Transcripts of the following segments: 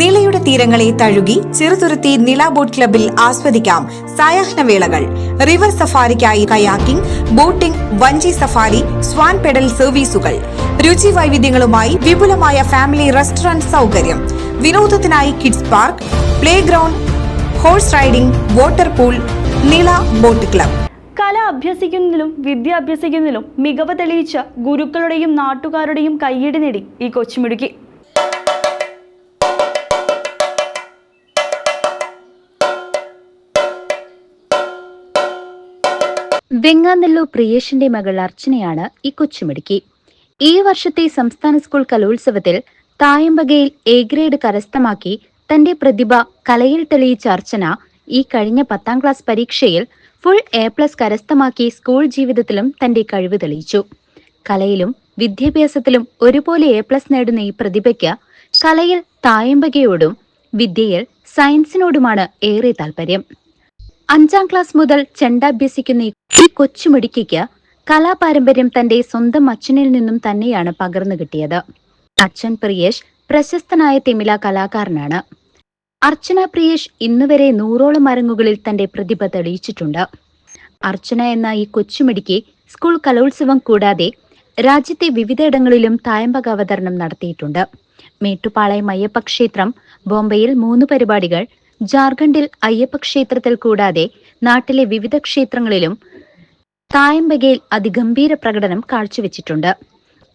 നിളയുടെ തീരങ്ങളെ തഴുകി ചെറുതുരുത്തി നില ബോട്ട് ക്ലബിൽ ആസ്വദിക്കാം സായാഹ്നവേളകൾ റിവർ സഫാരിക്കായി കയാക്കിംഗ് ബോട്ടിംഗ് വഞ്ചി സഫാരി സ്വാൻ പെഡൽ സർവീസുകൾ. രുചി വൈവിധ്യങ്ങളുമായി വിപുലമായ ഫാമിലി റെസ്റ്റോറന്റ് സൗകര്യം. വിനോദത്തിനായി kids park play ground horse riding water pool Nila boat club. കല അഭ്യസിക്കുന്നതിലും വിദ്യ അഭ്യസിക്കുന്നതിലും മികവ് തെളിയിച്ച ഗുരുക്കളുടെയും നാട്ടുകാരുടെയും കയ്യടി നേടി ഈ കൊച്ചുമിടുക്കി. വെങ്ങാനെല്ലൂർ പ്രിയേഷിന്റെ മകൾ അർച്ചനയാണ് ഈ കൊച്ചുമിടുക്കി. ഈ വർഷത്തെ സംസ്ഥാന സ്കൂൾ കലോത്സവത്തിൽ തായമ്പകയിൽ എ ഗ്രേഡ് കരസ്ഥമാക്കി തന്റെ പ്രതിഭ കലയിൽ തെളിയിച്ച അർച്ചന ഈ കഴിഞ്ഞ പത്താം ക്ലാസ് പരീക്ഷയിൽ ഫുൾ എ പ്ലസ് കരസ്ഥമാക്കി സ്കൂൾ ജീവിതത്തിലും തന്റെ കഴിവ് തെളിയിച്ചു. കലയിലും വിദ്യാഭ്യാസത്തിലും ഒരുപോലെ എ പ്ലസ് നേടുന്ന ഈ പ്രതിഭയ്ക്ക് കലയിൽ തായമ്പകയോടും വിദ്യയിൽ സയൻസിനോടുമാണ് ഏറെ താല്പര്യം. അഞ്ചാം ക്ലാസ് മുതൽ ചെണ്ട അഭ്യസിക്കുന്ന ഈ- ഈ കൊച്ചുമിടുക്കിക്ക് കലാപാരമ്പര്യം തന്റെ സ്വന്തം അച്ഛനിൽ നിന്നും തന്നെയാണ് പകർന്നു കിട്ടിയത്. അച്ഛൻ പ്രിയേഷ് പ്രശസ്തനായ തിമില കലാകാരനാണ്. അർച്ചന പ്രിയേഷ് ഇന്നുവരെ നൂറോളം അരങ്ങുകളിൽ തന്റെ പ്രതിഭ തെളിയിച്ചിട്ടുണ്ട്. അർച്ചന എന്ന ഈ കൊച്ചുമിടുക്കി സ്കൂൾ കലോത്സവം കൂടാതെ രാജ്യത്തെ വിവിധയിടങ്ങളിലും തായമ്പക അവതരണം നടത്തിയിട്ടുണ്ട്. മേട്ടുപാളയം അയ്യപ്പ ക്ഷേത്രം ബോംബെയിൽ മൂന്ന് പരിപാടികൾ ജാർഖണ്ഡിൽ അയ്യപ്പ ക്ഷേത്രത്തിൽ കൂടാതെ നാട്ടിലെ വിവിധ ക്ഷേത്രങ്ങളിലും തായമ്പകയിൽ അതിഗംഭീര പ്രകടനം കാഴ്ചവെച്ചിട്ടുണ്ട്.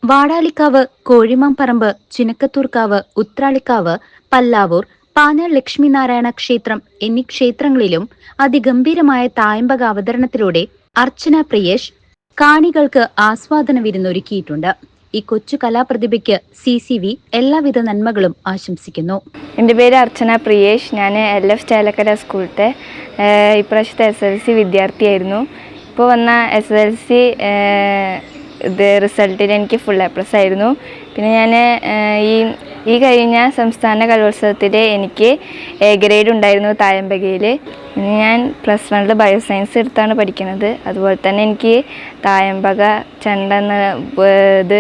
വാടാലിക്കാവ് കോഴിമാമ്പറമ്പ് ചിനക്കത്തൂർക്കാവ് ഉത്രാളിക്കാവ് പല്ലാവൂർ പാഞ്ഞാൾ ലക്ഷ്മിനാരായണ ക്ഷേത്രം എന്നീ ക്ഷേത്രങ്ങളിലും അതിഗംഭീരമായ തായമ്പക അവതരണത്തിലൂടെ അർച്ചന പ്രിയേഷ് കാണികൾക്ക് ആസ്വാദന വിരുന്നൊരുക്കിയിട്ടുണ്ട് ഈ കൊച്ചു കലാപ്രതിഭയ്ക്ക് സി സി വി എല്ലാവിധ നന്മകളും ആശംസിക്കുന്നു. എന്റെ പേര് അർച്ചന പ്രിയേഷ്. ഞാൻ എൽ എഫ് ചാലക്കര സ്കൂളിലത്തെ ഇപ്രാവശ്യത്തെ എസ് എൽ സി വിദ്യാർത്ഥിയായിരുന്നു. ഇപ്പോൾ വന്ന എസ് എൽ സി ഇത് റിസൾട്ടിൽ എനിക്ക് ഫുൾ എ പ്ലസ് ആയിരുന്നു. പിന്നെ ഞാൻ ഈ ഈ കഴിഞ്ഞ സംസ്ഥാന കലോത്സവത്തിൽ എനിക്ക് എ ഗ്രേഡ് ഉണ്ടായിരുന്നു തായമ്പകയിൽ ഇന്ന് ഞാൻ പ്ലസ് വണ്ണിൽ ബയോസയൻസ് എടുത്താണ് പഠിക്കുന്നത്. അതുപോലെ തന്നെ എനിക്ക് തായമ്പക ചെണ്ട ഇത്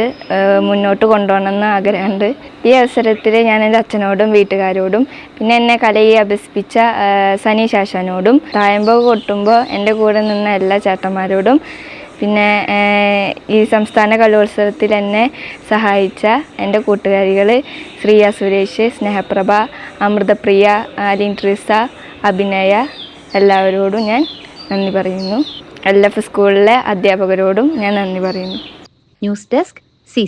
മുന്നോട്ട് കൊണ്ടുപോകണമെന്ന് ആഗ്രഹമുണ്ട്. ഈ അവസരത്തിൽ ഞാൻ എന്റെ അച്ഛനോടും വീട്ടുകാരോടും പിന്നെ എന്നെ കലയെ അഭ്യസിപ്പിച്ച സനി തായമ്പക കൊട്ടുമ്പോൾ എന്റെ കൂടെ നിന്ന എല്ലാ ചേട്ടന്മാരോടും പിന്നെ ഈ സംസ്ഥാന കലോത്സവത്തിൽ എന്നെ സഹായിച്ച എന്റെ കൂട്ടുകാരികൾ ശ്രീയ സുരേഷ് സ്നേഹപ്രഭ അമൃതപ്രിയ അലിൻ ട്രിസ അഭിനയ എല്ലാവരോടും ഞാൻ നന്ദി പറയുന്നു. എൽ എഫ് സ്കൂളിലെ അധ്യാപകരോടും ഞാൻ നന്ദി പറയുന്നു. News desk C